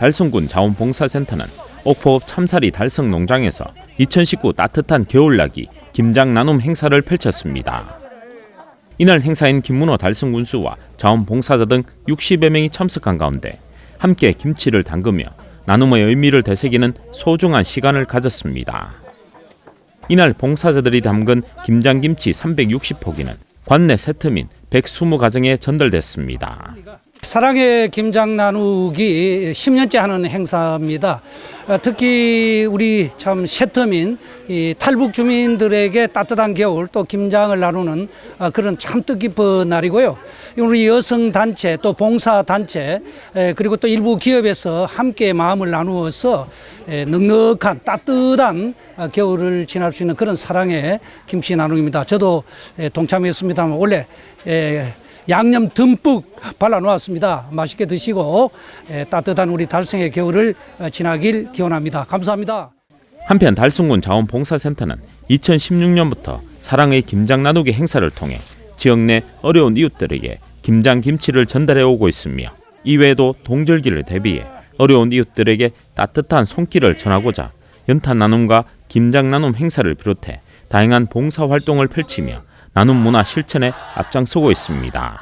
달성군 자원봉사센터는 옥포읍 참사리 달성 농장에서 2019 따뜻한 겨울나기 김장 나눔 행사를 펼쳤습니다. 이날 행사인 김문호 달성군수와 자원봉사자 등 60여 명이 참석한 가운데 함께 김치를 담그며 나눔의 의미를 되새기는 소중한 시간을 가졌습니다. 이날 봉사자들이 담근 김장김치 360포기는 관내 세트민 120가정에 전달됐습니다. 사랑의 김장 나누기 10년째 하는 행사입니다. 어, 특히 우리 참 세터민 이 탈북 주민들에게 따뜻한 겨울 또 김장을 나누는 아, 그런 참 뜻깊은 날이고요. 우리 여성 단체 또 봉사 단체 에, 그리고 또 일부 기업에서 함께 마음을 나누어서 에, 넉넉한 따뜻한 아, 겨울을 지날 수 있는 그런 사랑의 김치 나눔입니다. 저도 에, 동참했습니다만 원래 에, 양념 듬뿍 발라 놓았습니다. 맛있게 드시고 에, 따뜻한 우리 달성의 겨울을 어, 지나길 기원합니다. 감사합니다. 한편 달성군 자원봉사센터는 2016년부터 사랑의 김장 나누기 행사를 통해 지역 내 어려운 이웃들에게 김장 김치를 전달해 오고 있으며 이외에도 동절기를 대비해 어려운 이웃들에게 따뜻한 손길을 전하고자 연탄 나눔과 김장 나눔 행사를 비롯해 다양한 봉사 활동을 펼치며 나눔 문화 실천에 앞장서고 있습니다.